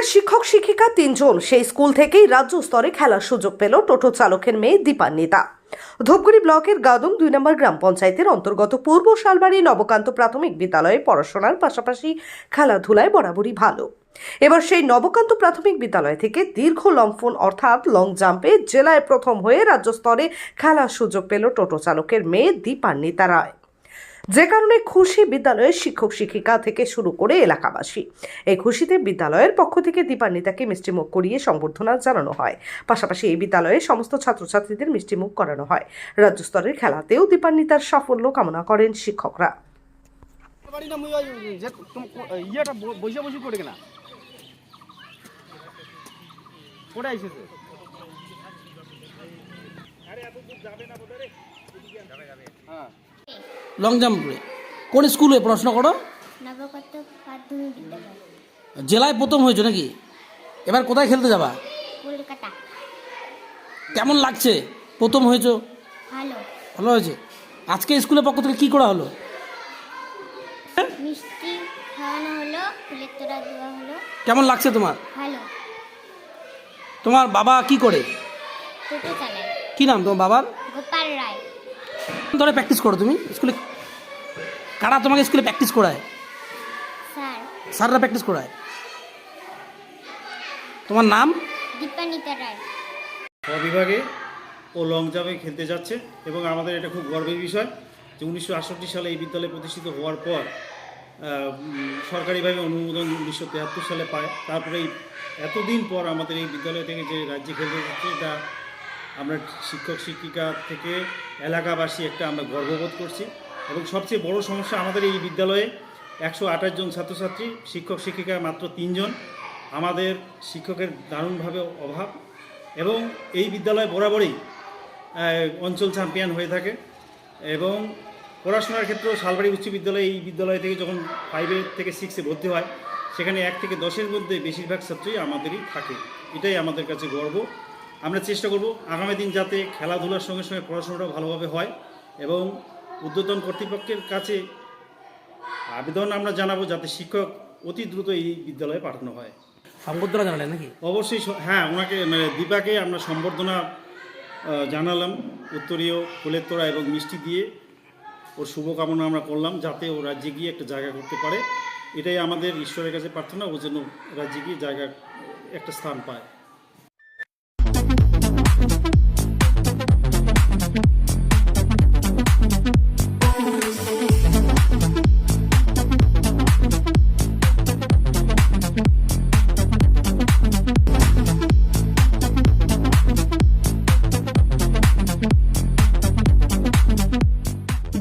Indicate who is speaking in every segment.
Speaker 1: স্কুলের শিক্ষক শিক্ষিকা তিনজন। সেই স্কুল থেকেই রাজ্য স্তরে খেলার সুযোগ পেল টোটো চালকের মেয়ে দীপান্বিতা। ধূপগুড়ি ব্লকের গাদম দুই নম্বর গ্রাম পঞ্চায়েতের অন্তর্গত পূর্ব শালবাড়ি নবকান্ত প্রাথমিক বিদ্যালয়ে পড়াশোনার পাশাপাশি খেলাধুলায় বরাবরই ভালো। এবার সেই নবকান্ত প্রাথমিক বিদ্যালয় থেকে দীর্ঘ লম্ফন অর্থাৎ লং জাম্পে জেলায় প্রথম হয়ে রাজ্য স্তরে খেলার সুযোগ পেল টোটো চালকের মেয়ে দীপান্বিতা রায়। যে কারণে খুশি বিদ্যালয়ের শিক্ষক শিক্ষিকা থেকে শুরু করে এলাকাবাসী। এই খুশিতে বিদ্যালয়ের পক্ষ থেকে দীপান্বিতাকে মিষ্টিমুখ করিয়ে সংবর্ধনা জানানো হয়। পাশাপাশি এই বিদ্যালয়ে সমস্ত ছাত্রছাত্রীদের মিষ্টিমুখ করানো হয়। রাজ্য স্তরের খেলাতেও দীপান্বিতার সাফল্য কামনা করেন শিক্ষকরা।
Speaker 2: হ্যাঁ।
Speaker 3: লং জাম্পে কোন স্কুলে পড়াশোনা করো জেলায় প্রথম হয়েছে নাকি? এবার কোথায় খেলতে যাবা?
Speaker 4: কলকাতা।
Speaker 3: কেমন লাগছে? প্রথম হয়েছো?
Speaker 4: ভালো।
Speaker 3: ভালো হয়েছে। আজকে স্কুলের পক্ষ থেকে কী করা হলো?
Speaker 4: মিষ্টি খাওয়ানো হলো ফুলের তোড়া দেওয়া হলো।
Speaker 3: কেমন লাগছে তোমার?
Speaker 4: ভালো।
Speaker 3: তোমার বাবা কি করে?
Speaker 4: টোটো চালায়।
Speaker 3: কি নাম তোমার বাবার?
Speaker 4: গোপাল রায়।
Speaker 3: ধরে প্র্যাকটিস করো তুমি। স্কুলে কারা তোমাকে স্কুলে প্র্যাকটিস করায়?
Speaker 4: স্যার।
Speaker 3: স্যাররা প্র্যাকটিস করায়? তোমার নাম?
Speaker 4: দীপানিতা রায়।
Speaker 5: বিভাগে ও লং জাম্পে খেলতে যাচ্ছে এবং আমাদের এটা খুব গর্বের বিষয় যে উনিশশো আটষট্টি সালে এই বিদ্যালয় প্রতিষ্ঠিত হওয়ার পর সরকারিভাবে অনুমোদন উনিশশো তেহাত্তর সালে পায়। তারপরে এতদিন পর আমাদের এই বিদ্যালয় থেকে যে রাজ্যে খেলতে যাচ্ছে এটা আমরা শিক্ষক, শিক্ষিকা থেকে এলাকাবাসী একটা আমরা গর্ববোধ করছি এবং সবচেয়ে বড় সমস্যা আমাদের এই বিদ্যালয়ে একশো আঠাশ জন ছাত্রছাত্রী, শিক্ষক, শিক্ষিকা মাত্র তিনজন। আমাদের শিক্ষকের দারুণভাবে অভাব এবং এই বিদ্যালয় বরাবরই অঞ্চল চ্যাম্পিয়ন হয়ে থাকে এবং পড়াশোনার ক্ষেত্রেও শালবাড়ি উচ্চ বিদ্যালয় এই বিদ্যালয় থেকে যখন ফাইভের থেকে সিক্সে ভর্তি হয়, সেখানে এক থেকে দশের মধ্যে বেশিরভাগ ছাত্রই আমাদেরই থাকে। এটাই আমাদের কাছে গর্ব। আমরা চেষ্টা করব আগামী দিন যাতে খেলাধুলার সঙ্গে সঙ্গে পড়াশোনাটা ভালোভাবে হয় এবং ঊর্ধ্বতন কর্তৃপক্ষের কাছে আবেদন আমরা জানাব যাতে শিক্ষক অতি দ্রুত এই বিদ্যালয়ে পাঠানো হয়।
Speaker 3: সম্বোধনা জানালে নাকি?
Speaker 5: অবশ্যই হ্যাঁ ওনাকে মানে দীপাকে আমরা সম্বর্ধনা জানালাম উত্তরীয় ফুলের তোড়া এবং মিষ্টি দিয়ে। ওর শুভকামনা আমরা করলাম যাতে ও রাজ্যে গিয়ে একটা জায়গা করতে পারে। এটাই আমাদের ঈশ্বরের কাছে প্রার্থনা ও যেন রাজ্যে গিয়ে জায়গা একটা স্থান পায়।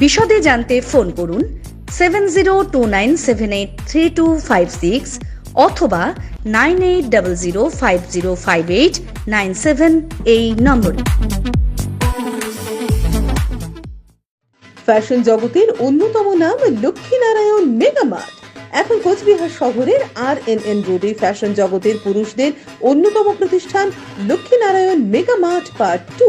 Speaker 6: বিশদে জানতে ফোন করুন seven zero two nine seven eight three two five six অথবা nine eight double zero five zero five eight nine seven এই নম্বরে।
Speaker 7: ফ্যাশন জগতের অন্যতম নাম লক্ষ্মীনারায়ণ মেগামার্ট এখন কোচবিহার শহরের আর এন এন রোডে ফ্যাশন জগতের পুরুষদের অন্যতম প্রতিষ্ঠান লক্ষ্মীনারায়ণ মেগামার্ট পার্ট টু